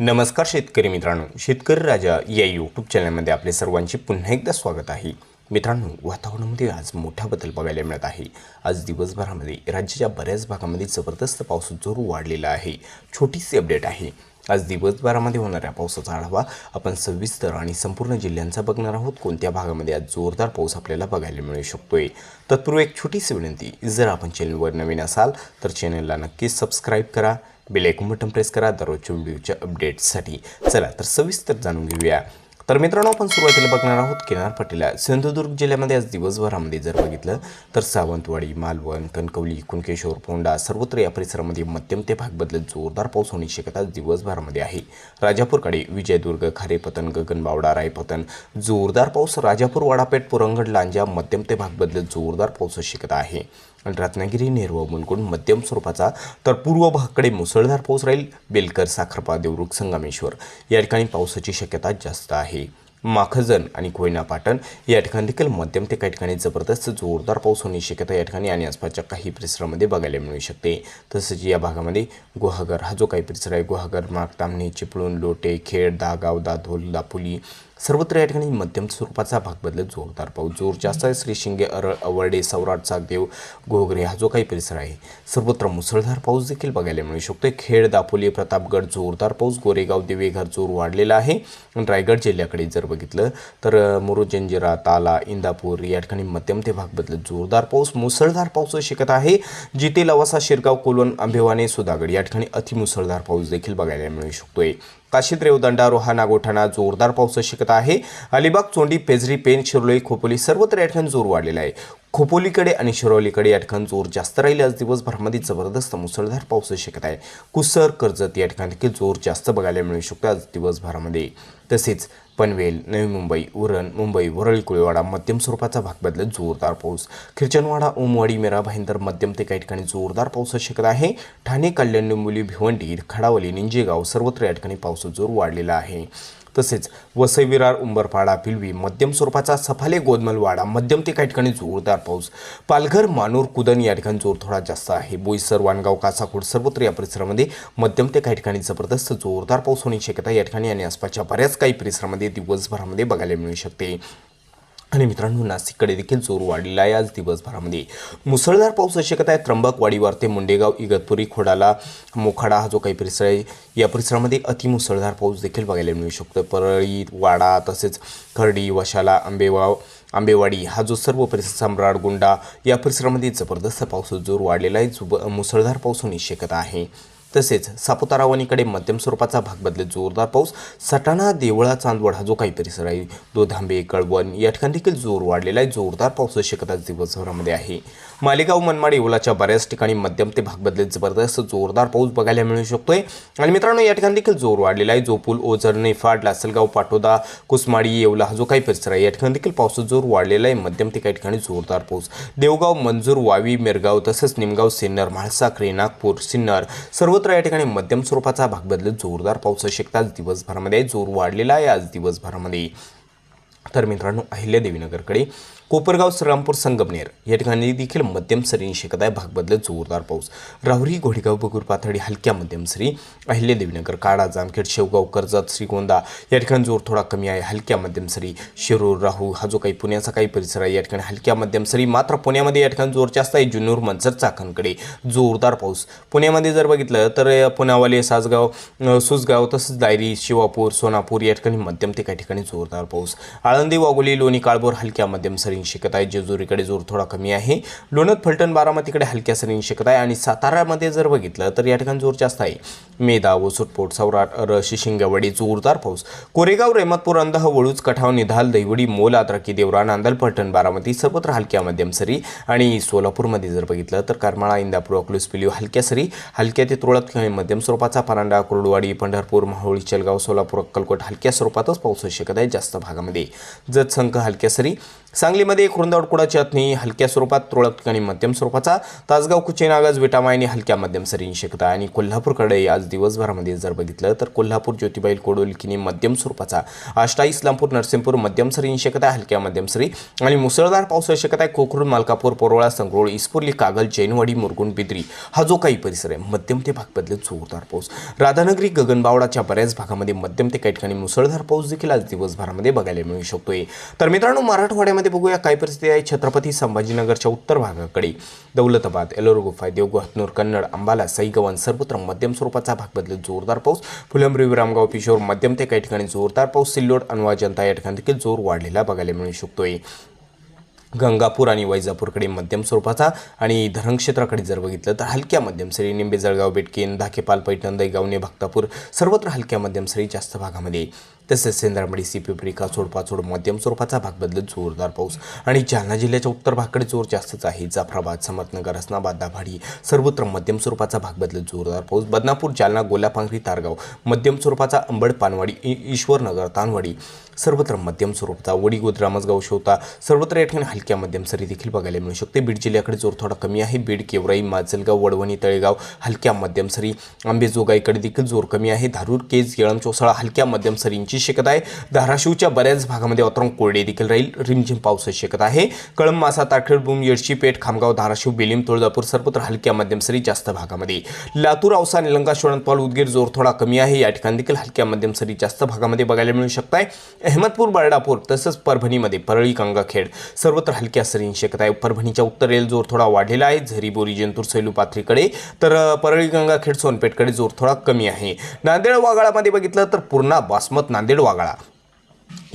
नमस्कार शेतकरी मित्रांनो शेतकरी राजा या यूट्यूब चॅनलमध्ये आपले सर्वांचे पुन्हा एकदा स्वागत आहे. मित्रांनो वातावरणामध्ये आज मोठा बदल बघायला मिळत आहे. आज दिवसभरामध्ये राज्याच्या बऱ्याच भागामध्ये जबरदस्त पाऊस जोर वाढलेला आहे. छोटीशी अपडेट आहे. आज दिवसभरामध्ये होणाऱ्या पावसाचा आढावा आपण सविस्तर आणि संपूर्ण जिल्ह्यांचा बघणार आहोत. कोणत्या भागामध्ये आज जोरदार पाऊस आपल्याला बघायला मिळू शकतोय? तत्पूर्वी एक छोटीशी विनंती जर आपण चॅनलवर नवीन असाल तर चॅनलला नक्कीच सबस्क्राईब करा. बेल ऐकून बटन प्रेस करा. दररोजच्या व्हिडिओच्या अपडेट्ससाठी चला तर सविस्तर जाणून घेऊया. तर मित्रांनो आपण सुरुवातीला बघणार आहोत किनारपट्टीला सिंधुदुर्ग जिल्ह्यामध्ये आज दिवसभरामध्ये जर बघितलं तर सावंतवाडी मालवण कणकवली कुणकेश्वर फोंडा सर्वत्र या परिसरामध्ये मध्यम ते भाग बदलत जोरदार पाऊस होण्याची शक्यता आज दिवसभरामध्ये आहे. राजापूरकडे विजयदुर्ग खारेपतन गगनबावडा रायपतन जोरदार पाऊस. राजापूर वाडापेठ पुरंगड लांजा मध्यम ते भाग बदलत जोरदार पावसाची शक्यता आहे. रत्नागिरी नेरव मुलगुण मध्यम स्वरूपाचा तर पूर्व भागाकडे मुसळधार पाऊस राहील. बेलकर साखरपा देवरुख संगमेश्वर या ठिकाणी पावसाची शक्यता जास्त आहे. माखजन आणि कोयना पाटण या ठिकाणी देखील मध्यम ते काही ठिकाणी जबरदस्त जोरदार पाऊस होण्याची शक्यता या ठिकाणी आणि आसपासच्या काही परिसरामध्ये बघायला मिळू शकते. तसंच या भागामध्ये गुहागर हा जो काही परिसर आहे गुहागर माग तामणी चिपळूण लोटे खेड दागाव दाधोल दापोली सर्वत्र या ठिकाणी मध्यम स्वरूपाचा भाग बदलत जोरदार पाऊस. जोर जास्त आहे. श्री शिंगे अरळ अवर्डे सौराट चाकदेव घोगरे हा जो काही परिसर आहे सर्वत्र मुसळधार पाऊस देखील बघायला मिळू शकतो खेड दापोली प्रतापगड जोरदार पाऊस. गोरेगाव देवेघर जोर वाढलेला आहे. आणि रायगड जिल्ह्याकडे जर बघितलं तर मुरुजंजिरा ताला इंदापूर या ठिकाणी मध्यम ते भाग बदलत जोरदार पाऊस. मुसळधार पाऊस शिकत आहे. जिथे लवासा शिरगाव कोलवण आंबेवाने सुधागड या ठिकाणी अतिमुसळधार पाऊस देखील बघायला मिळू शकतोय. काशीद्रेव रेवदंडा रोहा नागोठाणा जोरदार पाऊस शिकत आहे. अलिबाग चोंडी पेझरी पेन शिरोली खोपोली सर्वत्र या ठिकाणी जोर वाढलेला आहे. खोपोलीकडे आणि शिरोलीकडे या ठिकाणी जोर जास्त राहील. आज दिवसभरामध्ये जबरदस्त मुसळधार पाऊस शिकत आहे. कुसर कर्जत या ठिकाणी देखील जोर जास्त बघायला मिळू शकतो आज दिवसभरामध्ये. तसेच पनवेल नवी मुंबई उरण मुंबई वरळी कुळेवाडा मध्यम स्वरूपाचा भाग बदलत जोरदार पाऊस. खिरचनवाडा ओमवाडी मेरा भाईंदर मध्यम ते काही ठिकाणी जोरदार पाऊस शिकत आहे. ठाणे कल्याण निंबोली भिवंडी खडावली निंजेगाव सर्वत्र या ठिकाणी पावसाचा जोर वाढलेला आहे. तसेच वसई विरार उंबरपाडा पिलवी मध्यम स्वरूपाचा सफाले गोदमलवाडा मध्यम ते काही ठिकाणी जोरदार पाऊस पालघर मानूर कुदन या ठिकाणी जोर थोडा जास्त आहे. बोईसर वाणगाव कासाकोड सर्वत्र या परिसरामध्ये मध्यम ते काही ठिकाणी जबरदस्त जोरदार पाऊस होण्याची शक्यता या ठिकाणी आणि आसपासच्या बऱ्याच काही परिसरामध्ये दिवसभरामध्ये बघायला मिळू शकते. आणि मित्रांनो नाशिककडे देखील जोर वाढलेला आहे आज दिवसभरामध्ये. मुसळधार पाऊस शक्यता आहे. त्र्यंबकवाडीवर ते मुंडेगाव इगतपुरी खोडाला मोखाडा हा जो काही परिसर आहे या परिसरामध्ये अतिमुसळधार पाऊस देखील बघायला मिळू शकतो. परळी वाडा तसेच खर्डी वशाला आंबेवाव आंबेवाडी हा जो सर्व परिसर सम्राट गुंडा या परिसरामध्ये जबरदस्त पाऊस जोर वाढलेला आहे. मुसळधार पाऊस होण्याची शक्यता आहे. तसेच सापुतारा वणीकडे मध्यम स्वरूपाचा भाग बदलत जोरदार पाऊस सटाणा देवळा चांदवड हा जो काही परिसर आहे दोधांबे कळवण या ठिकाणी देखील जोर वाढलेला आहे जोरदार पाऊस शक्यता दिवसभरामध्ये आहे. मालेगाव मनमाड येवलाच्या बऱ्याच ठिकाणी मध्यम ते भाग बदलत जबरदस्त जोरदार पाऊस बघायला मिळू शकतोय. आणि मित्रांनो या ठिकाणी देखील जोर वाढलेला आहे. जोपूल ओझरणे नेफाड लासलगाव पाटोदा कुसमाडी येवला हा जो काही परिसर आहे या ठिकाणी देखील पावसाचा जोर वाढलेला आहे. मध्यम ते काही ठिकाणी जोरदार पाऊस. देवगाव मंजूर वावी मिरगाव तसंच निमगाव सिन्नर म्हाळसाखरे नागपूर सिन्नर सर्व सर्वत्र या ठिकाणी मध्यम स्वरूपाचा भाग बदलत जोरदार पाऊस शक्यता आज दिवसभरामध्ये आहे. जोर वाढलेला आहे आज दिवसभरामध्ये तर मित्रांनो अहिल्यादेवीनगरकडे कोपरगाव श्रीरामपूर संगमनेर या ठिकाणी देखील मध्यम सरींनी शकत आहे भाग बदलत जोरदार पाऊस. राहुरी घोडेगाव बगूर पाथडी हलक्या मध्यम सरी अहिल्यादेवीनगर काडा जामखेड शेवगाव कर्जत श्रीगोंदा या ठिकाणी जोर थोडा कमी आहे. हलक्या मध्यम सरी शिरूर राहू हा जो काही पुण्याचा काही परिसर आहे. या ठिकाणी हलक्या मध्यम सरी मात्र पुण्यामध्ये या ठिकाणी जोर जास्त आहे. जुन्नूर मंचर चाकणकडे जोरदार पाऊस. पुण्यामध्ये जर बघितलं तर पुण्यावाले पुनावाले सासगाव सुसगाव तसंच दायरी शिवापूर सोनापूर या ठिकाणी मध्यम ते काही ठिकाणी जोरदार पाऊस. आळंदी वाघोली लोणी काळभोर हलक्या मध्यम सरींची शकत आहे जेजुरीकडे जोर थोडा कमी आहे. लोणत फलटण बारामतीकडे हलक्या सरींची शकत आहे आणि सातारामध्ये जर बघितलं तर या ठिकाणी जोर जास्त आहे. मेदा वसुटपोट सौराट रशी शिंगवडी जोरदार पाऊस. कोरेगाव रेमतपूर अंदह वळूच कठाव निधाल दैवडी मोल आद्रकी देवरा नांदल फलटण बारामती सर्वत्र हलक्या मध्यम सरी आणि सोलापूरमध्ये जर बघितलं तर करमाळा इंदापूर अकलूस पिलिओ हलक्या सरी. हलक्या ते तुरळक मध्यम स्वरूपाचा परांडा कुर्डवाडी पंढरपूर माहुळी चलगाव सोलापूर अक्कलकोट हलक्या स्वरूपातच पाऊस होऊ शकत आहे जास्त भागामध्ये. जत संख हलक्या सरी. सांगलीमध्ये खुरंदावडकुडा चाचणी हलक्या स्वरूपात तुरळक ठिकाणी मध्यम स्वरूपाचा तासगाव कुचे विटामायने हलक्या मध्यम सरींची शक्यता आणि कोल्हापूरकडे आज दिवसभरामध्ये जर बघितलं तर कोल्हापूर ज्योतिबाईल कोडोलकिनी मध्यम स्वरूपाचा आष्टा इस्लामपूर नरसिंहपूर मध्यम सरींची शक्यता आहे हलक्या मध्यम सरी. आणि मुसळधार पावसाची शक्यता आहे कोकरून मालकापूर पोरोळा संगरोळ इस्पुर्ली कागल जैनवाडी मुरगुण बिद्री. हा जो काही परिसर आहे मध्यम ते भाग बदलत जोरदार पाऊस. राधानगरी गगनबावडाच्या बऱ्याच भागामध्ये मध्यम ते काही ठिकाणी मुसळधार पाऊस देखील आज दिवसभरामध्ये बघायला मिळू शकतोय. तर मित्रांनो मराठवाड्या यामध्ये बघूया काय परिस्थिती आहे. छत्रपती संभाजीनगरच्या उत्तर भागाकडे. दौलताबाद एलोर गुफा देवगु हतनूर कन्नड अंबाला सईगवन सर्वत्र मध्यम स्वरूपाचा भाग बदलत जोरदार पाऊस. फुलंब्री विरामगाव पिशोर मध्यम ते काही ठिकाणी जोरदार पाऊस. सिल्लोड अनवा जनता या ठिकाणी देखील जोर वाढलेला बघायला मिळू शकतोय. गंगापूर आणि वैजापूरकडे मध्यम स्वरूपाचा आणि धरणक्षेत्राकडे जर बघितलं तर हलक्या मध्यम सरी निंबे जळगाव बेटकेन धाकेपाल पैठण दैगावणे भक्तापूर सर्वत्र हलक्या मध्यम सरी जास्त भागामध्ये. तसेच सेंद्रामडी सिपिपरी कासोड पाचोड मध्यम स्वरूपाचा भाग बदलत जोरदार पाऊस. आणि जालना जिल्ह्याच्या उत्तर भागाकडे जोर जास्तच आहे. जाफराबाद समर्थनगर हसनाबाद दाभाडी सर्वत्र मध्यम स्वरूपाचा भाग बदलत जोरदार पाऊस. बदनापूर जालना गोलापांगरी तारगाव मध्यम स्वरूपाचा अंबड पानवाडी ईश्वरनगर तानवाडी सर्वत्र मध्यम स्वरूपाचा वडी रामसगाव शोता सर्वत्र या ठिकाणी हलक्या मध्यम सरी देखील बघायला मिळू शकते. बीड जिल्ह्याकडे जोर थोडा कमी आहे. बीड केवराई माजलगाव वडवणी तळेगाव हलक्या मध्यम सरी आंबेजोगाईकडे देखील जोर कमी आहे. धारूर केज येळम चोसाळा हलक्या मध्यम सरींची शक्यता आहे. धाराशिवच्या बऱ्याच भागामध्ये वातावरण कोरडे देखील राहील. रिमझिम पावसाची शक्यता आहे. कळंब मासा ताखेडभूम बुम येडशी पेठ खामगाव धाराशिव बेलीम तुळजापूर सर्वत्र हलक्या मध्यम सरी जास्त भागामध्ये. लातूर औसा निलंगा शोणतपाल उदगीर जोर थोडा कमी आहे. या ठिकाणी देखील हलक्या मध्यम सरी जास्त भागामध्ये बघायला मिळू शकत आहे अहमदपूर बर्डापूर तसंच परभणीमध्ये परळी गंगाखेड सर्वत्र हलक्या सरींची शक्यता आहे. परभणीच्या उत्तरेला जोर थोडा वाढलेला आहे. झरी बोरी जंतूर सैलू पाथरीकडे. तर परळी गंगाखेड सोनपेठकडे जोर थोडा कमी आहे. नांदेड वागाळामध्ये बघितलं तर पूर्णा बासमत नांदेड वागाळा.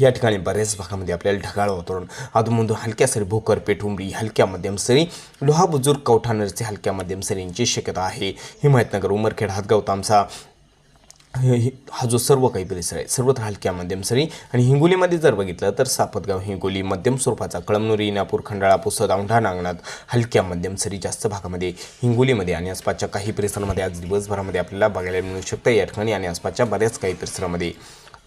या ठिकाणी बऱ्याच भागामध्ये आपल्याला ढगाळ वातावरण अधूनमधून हलक्या सरी भोकर पेठुंबरी हलक्या मध्यम सरी लोहा बुजुर्ग हलक्या मध्यम सरींची शक्यता आहे. हिमायतनगर उमरखेड हातगाव तामसा हे- हा जो सर्व काही परिसर आहे सर्वत्र हलक्या मध्यम सरी आणि हिंगोलीमध्ये जर बघितलं तर सापतगाव हिंगोली मध्यम स्वरूपाचा कळमनुरी इनापूर खंडाळा पुसद औंढा नांगणात हलक्या मध्यम सरी जास्त भागामध्ये हिंगोलीमध्ये आणि आसपासच्या काही परिसरामध्ये आज दिवसभरामध्ये आपल्याला बघायला मिळू शकतं. या ठिकाणी आणि आसपासच्या बऱ्याच काही परिसरामध्ये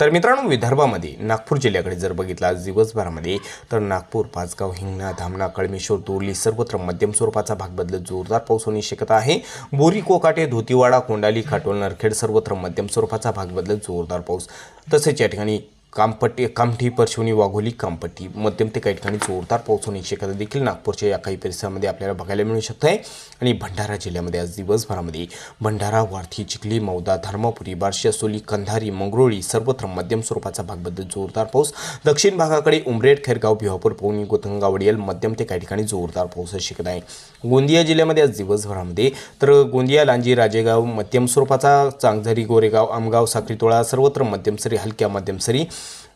तर मित्रांनो विदर्भामध्ये नागपूर जिल्ह्याकडे जर बघितलं आज दिवसभरामध्ये तर नागपूर पाचगाव हिंगणा धामणा कळमेश्वर दोर्ली सर्वत्र मध्यम स्वरूपाचा भाग बदलत जोरदार पाऊस होण्याची शक्यता आहे. बोरी कोकाटे धोतीवाडा कोंडाली खाटोल नरखेड सर्वत्र मध्यम स्वरूपाचा भाग बदलत जोरदार पाऊस. तसेच या ठिकाणी कामपट्टी कामठी परशिवनी वाघोली कामपट्टी मध्यम ते काही ठिकाणी जोरदार पाऊस होण्याची शक्यता देखील नागपूरच्या या काही परिसरामध्ये आपल्याला बघायला मिळू शकत आहे आणि भंडारा जिल्ह्यामध्ये आज दिवसभरामध्ये भंडारा वार्थी चिखली मौदा धर्मपुरी बार्शी असोली कंधारी मंगरुळी सर्वत्र मध्यम स्वरूपाचा भागबद्दल जोरदार पाऊस. दक्षिण भागाकडे उमरेड खैरगाव भिवापूर पवनी गोतंगा वडियल मध्यम ते काही ठिकाणी जोरदार पाऊस शक्यता आहे. गोंदिया जिल्ह्यामध्ये आज दिवसभरामध्ये तर गोंदिया लांजी राजेगाव मध्यम स्वरूपाचा चांगझरी गोरेगाव आमगाव साखरीतोळा सर्वत्र मध्यम सरी हलक्या मध्यम सरी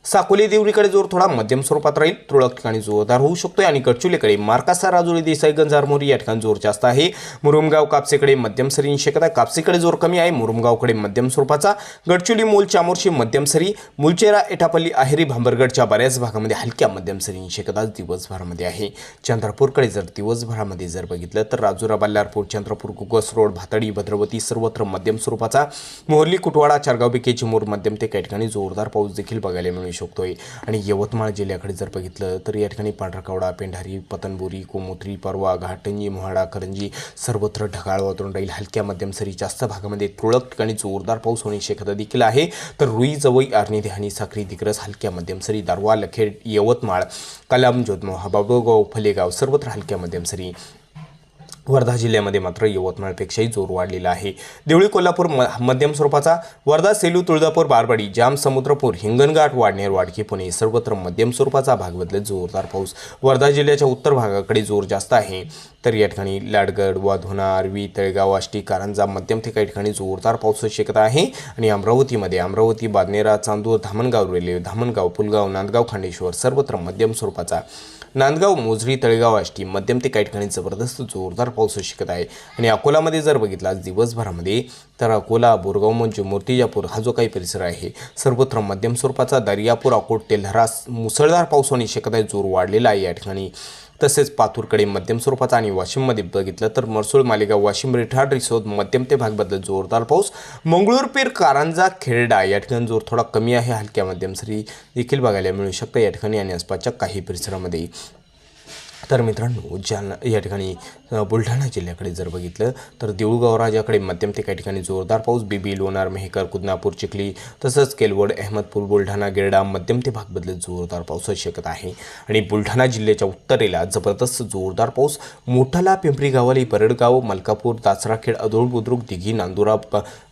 साकोली देवरीकडे जोर थोडा मध्यम स्वरूपात राहील. तुरळक ठिकाणी जोरदार होऊ शकतो आणि गडचुलीकडे मार्कासा राजुरी देसाई गंजारमोरी या ठिकाणी जोर जास्त आहे. मुरुमगाव कापसेकडे मध्यम सरींची शक्यता कापसेकडे जोर कमी आहे. मुरुमगावकडे मध्यम स्वरूपाचा गडचुली मूल चामोर्शी मध्यम सरी मुलचेरा एटापल्ली आहेरी भांबरगडच्या बऱ्याच भागामध्ये हलक्या मध्यम सरींची शक्यता दिवसभरामध्ये आहे. चंद्रपूरकडे जर दिवसभरामध्ये जर बघितलं तर राजुरा बल्लारपूर चंद्रपूर कुकस रोड भातडी भद्रवती सर्वत्र मध्यम स्वरूपाचा मोहर्ली कुटवाडा चारगाव बिके चिमूर मध्यम ते काही ठिकाणी जोरदार पाऊस देखील बघायला मिळू शकतोय. आणि यवतमाळ जिल्ह्याकडे जर बघितलं तर या ठिकाणी पांढरकवडा पेंढारी पतनबुरी कोमोत्री परवा घाटंजी मोहाडा करंजी सर्वत्र ढगाळ वातावरण राहील. हलक्या मध्यम सरी जास्त भागामध्ये तुरळक ठिकाणी जोरदार पाऊस होण्याची शक्यता देखील आहे. तर रुई जवई आर्णी देहानी साखरी दिग्रस हलक्या मध्यम सरी दारवा लखेड यवतमाळ कलाम जोधमोहा बाबुगाव फलेगाव सर्वत्र हलक्या मध्यम सरी वर्धा जिल्ह्यामध्ये मात्र यवतमाळपेक्षाही जोर वाढलेला आहे. देवळी कोल्हापूर म मध्यम स्वरूपाचा वर्धा सेलू तुळजापूर बारबाडी जाम समुद्रपूर हिंगणघाट वाडनेर वाडकी पुणे सर्वत्र मध्यम स्वरूपाचा भाग बदलत जोरदार पाऊस. वर्धा जिल्ह्याच्या उत्तर भागाकडे जोर जास्त आहे. तर या ठिकाणी लाडगड वाधोना आरवी तळेगाव आष्टी कारंजा मध्यम ते काही ठिकाणी जोरदार पावसाची शक्यता आहे. आणि अमरावतीमध्ये अमरावती बादनेरा चांदूर धामणगाव रेल्वे धामणगाव पुलगाव नांदगाव खांडेश्वर सर्वत्र मध्यम स्वरूपाचा नांदगाव मोझरी तळेगाव आष्टी मध्यम ते काही ठिकाणी जबरदस्त जोरदार पाऊस शिकत आहे. आणि अकोलामध्ये जर बघितला आज दिवसभरामध्ये तर अकोला बोरगाव म्हणजे मूर्तिजापूर हा जो काही परिसर आहे सर्वत्र मध्यम स्वरूपाचा दर्यापूर अकोट तेल्हरा मुसळधार पाऊस होण्याची शक्यता आहे. जोर वाढलेला आहे या ठिकाणी. तसेच पातूरकडे मध्यम स्वरूपाचा आणि वाशिममध्ये बघितलं तर मरसूळ मालेगाव वाशिम रिठाड रिसोद मध्यम ते भाग बदलत जोरदार पाऊस. मंगळूरपीर कारंजा खेरडा या ठिकाणी जोर थोडा कमी आहे. हलक्या मध्यम सरी देखील बघायला मिळू शकतं. या ठिकाणी आणि आसपासच्या काही परिसरामध्ये तर मित्रांनो जालना या ठिकाणी बुलढाणा जिल्ह्याकडे जर बघितलं तर देऊळगाव राजाकडे मध्यम ते काही ठिकाणी जोरदार पाऊस बिबी लोणार मेहकर कुदनापूर चिखली तसंच केलवड अहमदपूर बुलढाणा गिरडा मध्यम ते भाग बदलत जोरदार पावसाची शक्यता आहे. आणि बुलढाणा जिल्ह्याच्या उत्तरेला जबरदस्त जोरदार पाऊस मोठाला पिंपरी गावाली परडगाव मलकापूर दासराखेड अदोळ बुद्रुक दिघी नांदुरा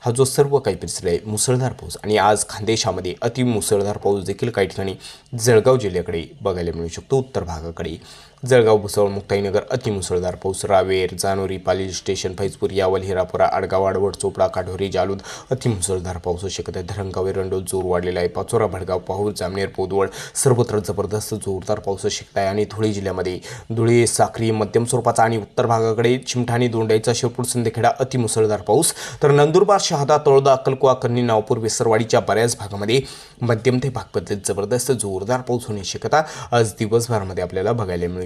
हा जो सर्व काही परिसर आहे मुसळधार पाऊस. आणि आज खानदेशामध्ये अति मुसळधार पाऊस देखील काही ठिकाणी जळगाव जिल्ह्याकडे बघायला मिळू शकतो उत्तर भागाकडे. जळगाव भुसावळ मुक्ताईनगर अतिमुसळधार पाऊस रावेर जानोरी पाली स्टेशन फैजपूर यावल हिरापुरा आडगाव आडवड चोपडा काढोरी जालूद अतिमुसळधार पाऊस शक्यता आहे. धरणगाव एरंडोल जोर वाढलेला आहे. पाचोरा भडगाव पाहूर जामनेर पोदवड सर्वत्र जबरदस्त जोरदार पाऊस शक्यता आहे. आणि धुळे जिल्ह्यामध्ये धुळे साक्री मध्यम स्वरूपाचा आणि उत्तर भागाकडे चिमठाणी दोंडाईचा शिरपूर सिंदखेडा अतिमुसळधार पाऊस. तर नंदुरबार शहादा तळोदा अक्कलकुवा कन्नी नावपूर वेसरवाडीच्या बऱ्याच भागामध्ये मध्यम ते भाग बदलत जबरदस्त जोरदार पाऊस होण्याची शक्यता आज दिवसभरामध्ये आपल्याला बघायला मिळू